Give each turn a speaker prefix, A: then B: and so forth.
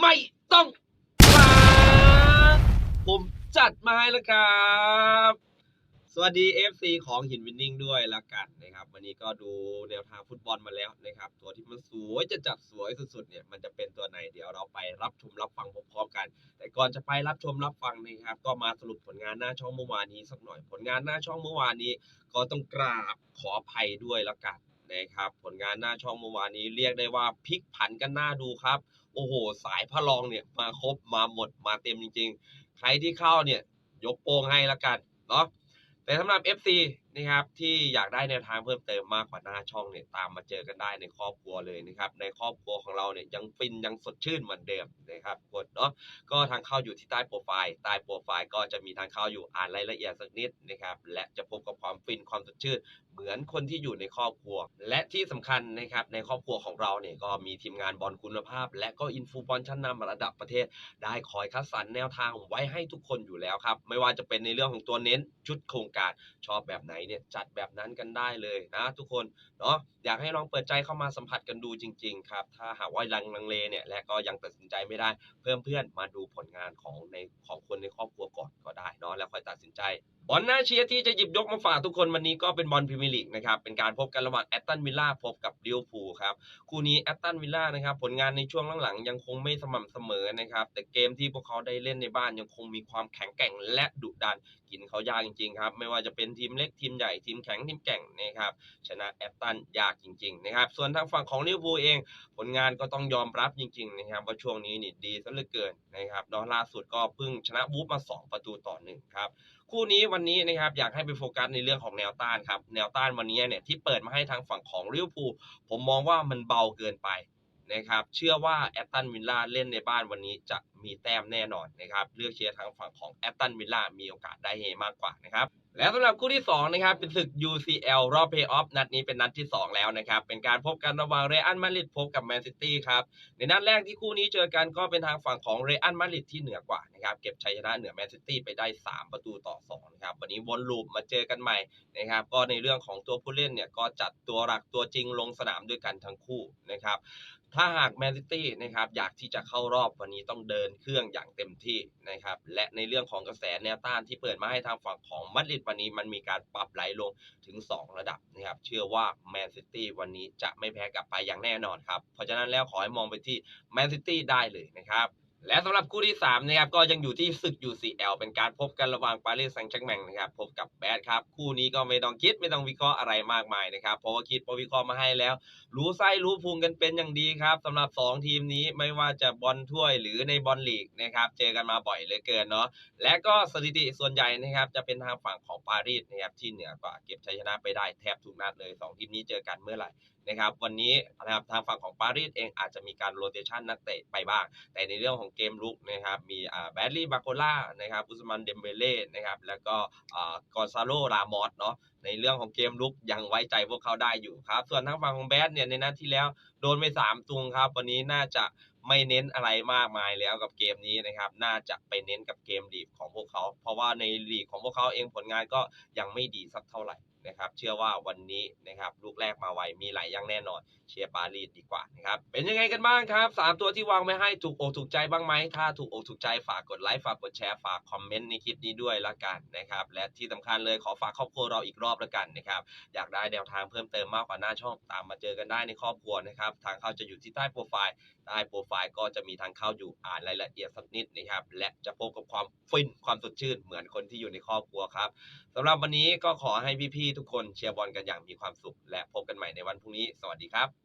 A: ไม่ต้องมาผมจัดมาให้แล้วครับ สวัสดี FC ของหินวินนิ่งด้วยละกันนะครับ วันนี้ก็ดูแนวทางฟุตบอลมาแล้วนะครับ ตัวที่มันสวยจะจัดสวยสุดๆเนี่ยมันจะเป็นตัวไหนเดี๋ยวเราไปรับชมรับฟังพร้อมๆกัน แต่ก่อนจะไปรับชมรับฟังนะครับ ก็มาสรุปผลงานหน้าช่องเมื่อวานนี้สักหน่อยผลงานหน้าช่องเมื่อวานนี้ ก็ต้องกราบขออภัยด้วยละกัน นะครับ ผลงานหน้าช่องเมื่อวานนี้เรียกได้ว่าพลิกผันกันหน้าดูครับ โอ้โห สายพระรองเนี่ยมาครบมาหมดมาเต็มจริง ๆ ใครที่เข้าเนี่ยยกโป้งให้ละกันเนาะแต่สำหรับ FC นะครับที่อยากได้แนวทางเพิ่มเติมมากกว่าหน้าช่องเนี่ยตามมาเจอกันได้ในครอบครัวเลยนะครับในครอบครัวของเราเนี่ยยังฟินยังสดชื่นเหมือนเดิมนะครับกดเนาะก็ทางเข้าอยู่ที่ใต้โปรไฟล์ใต้โปรไฟล์ก็จะมีทางเข้าอยู่อ่านรายละเอียดสักนิดนะครับและจะพบกับความฟินความสดชื่นเหมือนคนที่อยู่ในครอบครัว และที่สำคัญนะครับในครอบครัวของเราเนี่ยก็มีทีมงานบอลคุณภาพ และก็อินฟูบอลชั้นนำระดับประเทศ ได้คอยคัดสรรแนวทางไว้ให้ทุกคนอยู่แล้วครับไม่ว่าจะเป็นในเรื่องของตัวเน้นชุดโครงการชอบแบบไหนเนี่ยจัดแบบนั้นกันได้เลยนะทุกคนเนาะอยากให้ลองเปิดใจเข้ามาสัมผัสกันดูจริง ๆ ครับ ถ้าหากว่าลังลังเลเนี่ยและก็ยังตัดสินใจไม่ได้ เพิ่มเพื่อนมาดูผลงานของในของคนในครอบครัวก่อนก็ได้เนาะแล้วค่อยตัดสินใจบอลน่าเชียร์ที่จะหยิบยกมาฝากทุกคนวันนี้ก็เป็นบอลพรีเมียร์ลีกนะครับเป็นการพบกันระหว่างแอตตันวิลล่าพบกับลิเวอร์พูลครับคู่นี้แอตตันวิลล่านะครับผลงานในช่วงหลังๆยังคงไม่สม่ำเสมอนะครับแต่เกมที่พวกเขาได้เล่นในบ้านยังคงมีความแข็งแกร่งและดุดันกินเขายากจริงๆครับไม่ว่าจะเป็นทีมเล็กทีมใหญ่ทีมแข็งทีมแกร่งนะครับชนะแอตตันยากจริงๆนะครับส่วนทางฝั่งของลิเวอร์พูลเอง ผลงานก็ต้องยอมรับจริงๆนะครับว่าช่วงนี้นี่ดีซะเหลือเกินนะครับดอล่าสุดก็เพิ่งชนะวูฟมา 2 ประตูต่อหนึ่งครับ คู่นี้วันนี้นะครับอยากให้ไปโฟกัสในเรื่องของแนวต้านครับแนวต้านวันนี้เนี่ยที่เปิดมาให้ทางฝั่งของลิเวอร์พูลผมมองว่ามันเบาเกินไปนะครับเชื่อว่าแอตตันวิลล่าเล่นในบ้านวันนี้จะมีแต้มแน่นอนนะครับเลือกเชียร์ทางฝั่งของแอตตันวิลล่ามีโอกาสได้เฮมากกว่านะครับ แล้วสำหรับคู่ที่ 2 นะครับ เป็นศึก UCL รอบเพย์ออฟนัดนี้เป็นนัดที่ 2 แล้วนะครับ เป็นการพบกันระหว่างเรอัลมาดริดพบกับแมนซิตี้ครับ ในนัดแรกที่คู่นี้เจอกันก็เป็นทางฝั่งของเรอัลมาดริดที่เหนือกว่านะครับ เก็บชัยชนะเหนือแมนซิตี้ไปได้ 3 ประตูต่อ2นะครับ วันนี้วนลูปมาเจอกันใหม่นะครับ ก็ในเรื่องของตัวผู้เล่นเนี่ยก็จัดตัวหลักตัวจริงลงสนามด้วยกันทั้งคู่นะครับ ถ้าหากแมนซิตี้นะครับอยากที่จะเข้ารอบวันนี้ต้องเดินเครื่องอย่างเต็มที่นะครับและในเรื่องของกระแสแนวต้านที่เปิดมาให้ทางฝั่งของมาดริดวันนี้มันมีการปรับไหลลงถึง 2 ระดับนะครับเชื่อว่าแมนซิตี้วันนี้จะไม่แพ้กลับไปอย่างแน่นอนครับเพราะฉะนั้นแล้วขอให้มองไปที่แมนซิตี้ได้เลยนะครับ และสำหรับคู่ที่3นะครับก็ยังอยู่ที่ศึก UCL เป็นการพบกันระหว่างปารีสแซงต์แชร์กแมงนะครับพบกับแบดครับ คู่นี้ก็ไม่ต้องคิดไม่ต้องวิเคราะห์อะไรมากมายนะครับเพราะว่าคิดเพราะวิเคราะห์มาให้แล้ว รู้ไส้รู้พุงกันเป็นอย่างดีครับสำหรับ 2 ทีมนี้ไม่ว่าจะบอลถ้วยหรือในบอลลีกนะครับเจอกันมาบ่อยเหลือเกินเนาะและก็สถิติส่วนใหญ่นะครับจะเป็นทางฝั่งของปารีสนะครับที่เหนือกว่าเก็บชัยชนะไปได้แทบทุกนัดเลย 2 ทีมนี้เจอกันเมื่อไหร่นะครับวันนี้นะครับทางฝั่งของปารีสเองอาจจะมีการโรเตชันนักเตะไปบ้าง แต่ในเรื่องของเกมลุกนะครับมีอ่าแบดลี่บาโคล่านะครับอุสมันเดมเบเล่นะครับแล้วก็อ่ากอนซาโลรามอสเนาะในเรื่องของเกมลุกยังไว้ใจพวกเขาได้อยู่ครับ ส่วนทางฝั่งของแบดเนี่ยในนัดที่แล้วโดนไปสามตุงครับ วันนี้น่าจะไม่เน้นอะไรมากมายแล้วกับเกมนี้นะครับ น่าจะไปเน้นกับเกมลีกของพวกเขา เพราะว่าในลีกของพวกเขาเองผลงานก็ยังไม่ดีสักเท่าไหร่ นะครับ เชื่อว่าวันนี้นะครับลูกแรกมาไวมีไหลยังแน่นอน เชียร์ปารีสดีกว่านะครับ เป็นยังไงกันบ้างครับสามตัวที่วางไว้ให้ถูกอกถูกใจบ้างไหมถ้าถูกอกถูกใจฝากกดไลค์ฝากกดแชร์ฝากคอมเมนต์ในคลิปนี้ด้วยละกันนะครับและที่สำคัญเลยขอฝากครอบครัวเราอีกรอบละกันนะครับอยากได้แนวทางเพิ่มเติมมากกว่าหน้าช่องตามมาเจอกันได้ในครอบครัวนะครับทางเข้าจะอยู่ที่ใต้โปรไฟล์ใต้โปรไฟล์ก็จะมีทางเข้าอยู่อ่านรายละเอียดสักนิดนะครับและจะพบกับความฟินความสดชื่นเหมือนคนที่อยู่ในครอบครัวครับสำหรับวันนี้ก็ขอให้พี่ทุกคนเชียร์บอลกันอย่างมีความสุข และพบกันใหม่ในวันพรุ่งนี้ สวัสดีครับ